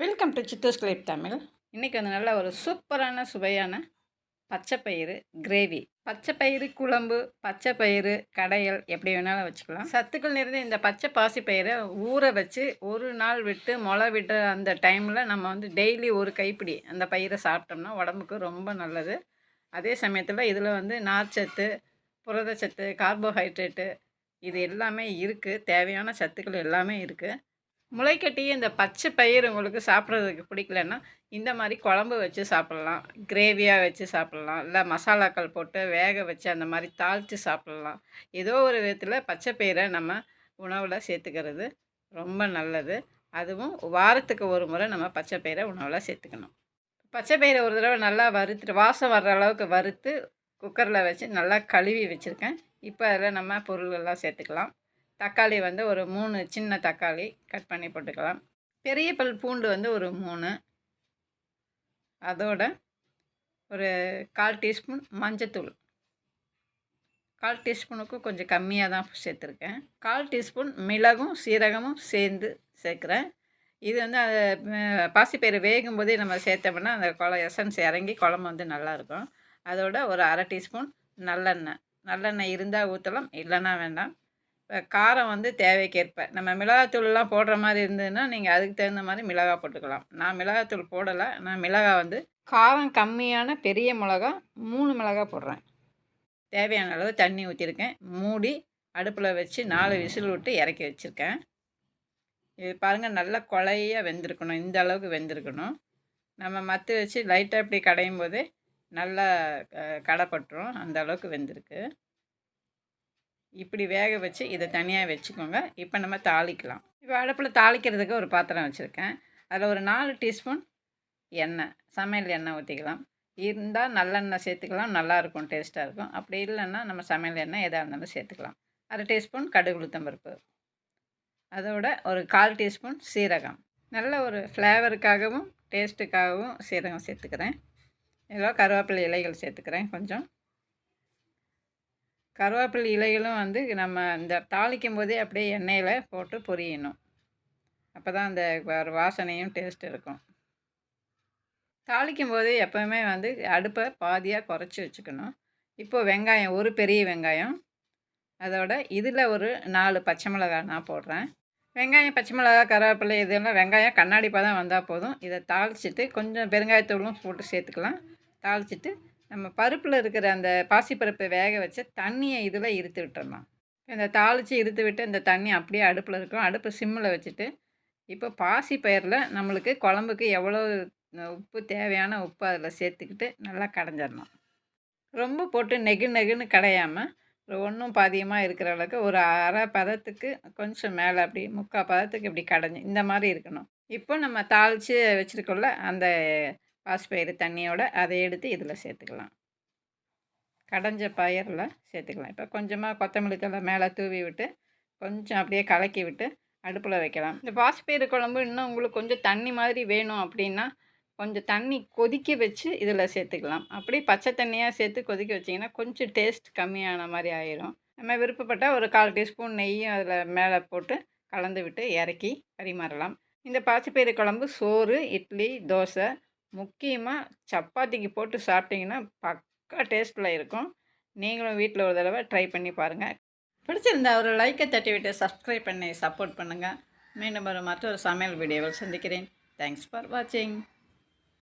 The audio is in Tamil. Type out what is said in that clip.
Welcome to Chithu's clip Tamil இன்றைக்கி வந்து நல்ல ஒரு சூப்பரான சுவையான பச்சைப்பயிறு கிரேவி பச்சைப்பயிறு குழம்பு பச்சைப்பயிறு கடையல் எப்படி வேணாலும் வச்சுக்கலாம். சத்துக்கள் நிறைந்த இந்த பச்சை பாசி பயிரை ஊற வச்சு ஒரு நாள் விட்டு முளை விட்டு அந்த டைமில் நம்ம வந்து டெய்லி ஒரு கைப்பிடி அந்த பயிரை சாப்பிட்டோம்னா உடம்புக்கு ரொம்ப நல்லது. அதே சமயத்தில் இதில் வந்து நார்ச்சத்து புரதச்சத்து கார்போஹைட்ரேட்டு இது எல்லாமே இருக்குது தேவையான சத்துக்கள் எல்லாமே இருக்குது முளைக்கட்டி இந்த பச்சை பயிர் உங்களுக்கு சாப்பிட்றதுக்கு பிடிக்கலன்னா இந்த மாதிரி குழம்பு வச்சு சாப்பிட்லாம். கிரேவியாக வச்சு சாப்பிட்லாம். இல்லை மசாலாக்கள் போட்டு வேக வச்சு அந்த மாதிரி தாளித்து சாப்பிட்லாம். ஏதோ ஒரு விதத்தில் பச்சை பயிரை நம்ம உணவில் சேர்த்துக்கிறது ரொம்ப நல்லது. அதுவும் வாரத்துக்கு ஒரு முறை நம்ம பச்சை பயிரை உணவில் சேர்த்துக்கணும். பச்சை பயிரை ஒரு தடவை நல்லா வறுத்துட்டு வாசம் வர்ற அளவுக்கு வறுத்து குக்கரில் வச்சு நல்லா கழுவி வச்சுருக்கேன். இப்போ அதில் நம்ம பொருள்கள்லாம் சேர்த்துக்கலாம். தக்காளி வந்து ஒரு மூணு சின்ன தக்காளி கட் பண்ணி போட்டுக்கலாம். பெரிய பல் பூண்டு வந்து ஒரு மூணு. அதோட ஒரு கால் டீஸ்பூன் மஞ்சத்தூள். கால் டீஸ்பூனுக்கும் கொஞ்சம் கம்மியாக தான் சேர்த்துருக்கேன். கால் டீஸ்பூன் மிளகும் சீரகமும் சேர்ந்து சேர்க்குறேன். இது வந்து அது பாசிப்பயிறு வேகும் போதே நம்ம சேர்த்தோம்னா அந்த குழ எசன்ஸ் இறங்கி குழம்பு வந்து நல்லாயிருக்கும் அதோட ஒரு அரை டீஸ்பூன் நல்லெண்ணெய். நல்லெண்ணெய் இருந்தால் ஊற்றலாம் இல்லைன்னா வேண்டாம். இப்போ காரம் வந்து தேவைக்கேற்ப. நம்ம மிளகாத்தூள்லாம் போடுற மாதிரி இருந்ததுன்னா நீங்கள் அதுக்கு தகுந்த மாதிரி மிளகாய் போட்டுக்கலாம். நான் மிளகாத்தூள் போடலை. நான் மிளகாய் வந்து காரம் கம்மியான பெரிய மிளகா மூணு மிளகாய் போடுறேன். தேவையான அளவு தண்ணி ஊற்றிருக்கேன் மூடி அடுப்பில் வச்சு நாலு விசில் விட்டு இறக்கி வச்சுருக்கேன். இது பாருங்கள் நல்லா கொலையாக வெந்திருக்கணும். இந்த அளவுக்கு வெந்திருக்கணும். நம்ம மற்ற வச்சு லைட்டாக இப்படி கடையும் போதே நல்லா கடைப்பட்டுரும் அந்த அளவுக்கு வெந்திருக்கு. இப்படி வேக வச்சு இதை தனியாக வச்சுக்கோங்க. இப்போ நம்ம தாளிக்கலாம். இப்போ அடுப்பில் தாளிக்கிறதுக்கு ஒரு பாத்திரம் வச்சுருக்கேன். அதில் ஒரு நாலு டீஸ்பூன் எண்ணெய் சமையல் எண்ணெய் ஊற்றிக்கலாம் இருந்தால் நல்லெண்ணெய் சேர்த்துக்கலாம். நல்லாயிருக்கும் டேஸ்ட்டாக இருக்கும். அப்படி இல்லைன்னா நம்ம சமையல் எண்ணெய் எதாக இருந்தாலும் சேர்த்துக்கலாம். அரை டீஸ்பூன் கடுகு உளுத்தம்பருப்பு அதோட ஒரு கால் டீஸ்பூன் சீரகம். நல்ல ஒரு ஃப்ளேவருக்காகவும் டேஸ்ட்டுக்காகவும் சீரகம் சேர்த்துக்கிறேன். இதில் கருவேப்பிலை இலைகள் சேர்த்துக்கிறேன் கொஞ்சம். கருவேப்பிலை இலைகளும் வந்து நம்ம இந்த தாளிக்கும் போதே அப்படியே எண்ணெயில் போட்டு பொரியணும். அப்போ தான் அந்த வாசனையும் டேஸ்ட் இருக்கும். தாளிக்கும் போது எப்போவுமே வந்து அடுப்பை பாதியாக குறைச்சி வச்சுக்கணும். இப்போது வெங்காயம் ஒரு பெரிய வெங்காயம். அதோட இதில் ஒரு நாலு பச்சை மிளகாய் நான் போடுறேன். வெங்காயம் பச்சை மிளகா கருவேப்பிலை இதெல்லாம் வெங்காயம் கண்ணாடிப்பாக தான் வந்தால் போதும். இதை தாளிச்சிட்டு கொஞ்சம் பெருங்காயத்தூளும் போட்டு சேர்த்துக்கலாம். தாளிச்சிட்டு நம்ம பருப்பில் இருக்கிற அந்த பாசிப்பருப்பை வேக வச்சு தண்ணியை இதில் இருத்து விட்டுறலாம் இந்த தாளித்து இருத்து விட்டு இந்த தண்ணி அப்படியே அடுப்பில் இருக்கும். அடுப்பு சிம்மில் வச்சுட்டு இப்போ பாசி பயிரில் நம்மளுக்கு குழம்புக்கு எவ்வளோ உப்பு தேவையான உப்பு அதில் சேர்த்துக்கிட்டு நல்லா கடைஞ்சிடணும். ரொம்ப போட்டு நெகு நெகுன்னு கடையாமல் ஒரு ஒன்றும் பாதியமாக இருக்கிற அளவுக்கு ஒரு அரை பதத்துக்கு கொஞ்சம் மேலே அப்படி முக்கால் பதத்துக்கு இப்படி கடைஞ்சி இந்த மாதிரி இருக்கணும். இப்போ நம்ம தாளித்து வச்சுருக்கோம்ல அந்த பாஸ்பயிறு தண்ணியோடு அதை எடுத்து இதில் சேர்த்துக்கலாம். கடைஞ்ச பயிரில் சேர்த்துக்கலாம். இப்போ கொஞ்சமாக கொத்தமல்லி தலை மேலே தூவி விட்டு கொஞ்சம் அப்படியே கலக்கி விட்டு அடுப்பில் வைக்கலாம். இந்த பாஸ்பயிறு குழம்பு இன்னும் உங்களுக்கு கொஞ்சம் தண்ணி மாதிரி வேணும் அப்படின்னா கொஞ்சம் தண்ணி கொதிக்க வச்சு இதில் சேர்த்துக்கலாம். அப்படி பச்சை தண்ணியாக சேர்த்து கொதிக்க வச்சிங்கன்னா கொஞ்சம் டேஸ்ட் கம்மியான மாதிரி ஆயிரும். நம்ம விருப்பப்பட்டால் ஒரு கால் டீஸ்பூன் நெய்யும் அதில் மேலே போட்டு கலந்து விட்டு இறக்கி பரிமாறலாம். இந்த பாசிப்பயிறு குழம்பு சோறு இட்லி தோசை முக்கியமாக சப்பாத்திக்கு போட்டு சாப்பிட்டிங்கன்னா பக்கா டேஸ்ட்டில் இருக்கும். நீங்களும் வீட்டில் ஒரு தடவை ட்ரை பண்ணி பாருங்கள் பிடிச்சிருந்தா ஒரு லைக்கை தட்டி விட்டு சப்ஸ்கிரைப் பண்ணி சப்போர்ட் பண்ணுங்கள் மீண்டும் ஒரு மற்றொரு சமையல் வீடியோவில் சந்திக்கிறேன். தேங்க்ஸ் ஃபார் வாட்சிங்